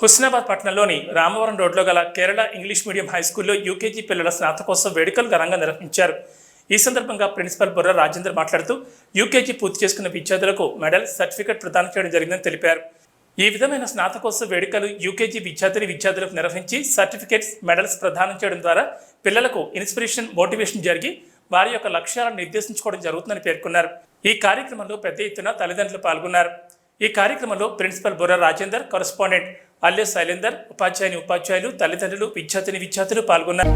హుస్నాబాద్ పట్టణంలోని రామవరం రోడ్లో గల కేరళ ఇంగ్లీష్ మీడియం హై స్కూల్లో యూకేజీ పిల్లల స్నాతకోత్సవ వేడుకలు ఘనంగా నిర్వహించారు. ఈ సందర్భంగా ప్రిన్సిపల్ బుర్ర రాజేందర్ మాట్లాడుతూ యూకేజీ పూర్తి చేసుకున్న విద్యార్థులకు మెడల్ సర్టిఫికెట్ ప్రదానం చేయడం జరిగిందని తెలిపారు. ఈ విధమైన స్నాతకోత్సవ వేడుకలు యూకేజీ విద్యార్థిని విద్యార్థులకు నిర్వహించి సర్టిఫికేట్స్ మెడల్స్ ప్రదానం చేయడం ద్వారా పిల్లలకు ఇన్స్పిరేషన్ మోటివేషన్ జరిగి వారి యొక్క లక్ష్యాలను నిర్దేశించుకోవడం జరుగుతుందని పేర్కొన్నారు. ఈ కార్యక్రమంలో పెద్ద ఎత్తున తల్లిదండ్రులు పాల్గొన్నారు. ఈ కార్యక్రమంలో ప్రిన్సిపల్ బుర్ర రాజేందర్ కరస్పాండెంట్ అల్లె శైలేందర్ ఉపాధ్యాయుని ఉపాధ్యాయులు తల్లిదండ్రులు విద్యార్థిని విద్యార్థులు పాల్గొన్నారు.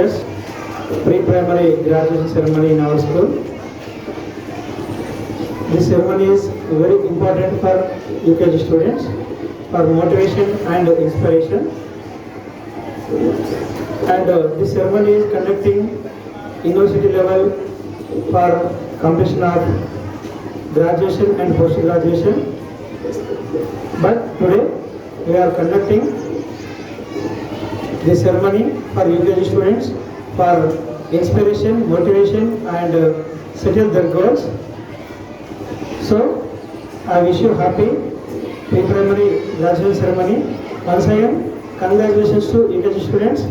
యూ pre-primary graduation ceremony in our school. This ceremony is very important for UKG students for motivation and inspiration. And uh, this ceremony is conducting university level for completion of graduation and post-graduation. But today we are conducting the ceremony for UKG students for inspiration, motivation and uh, settle their goals. So, I wish you happy pre-primary graduation ceremony. Once again, congratulations to UKG students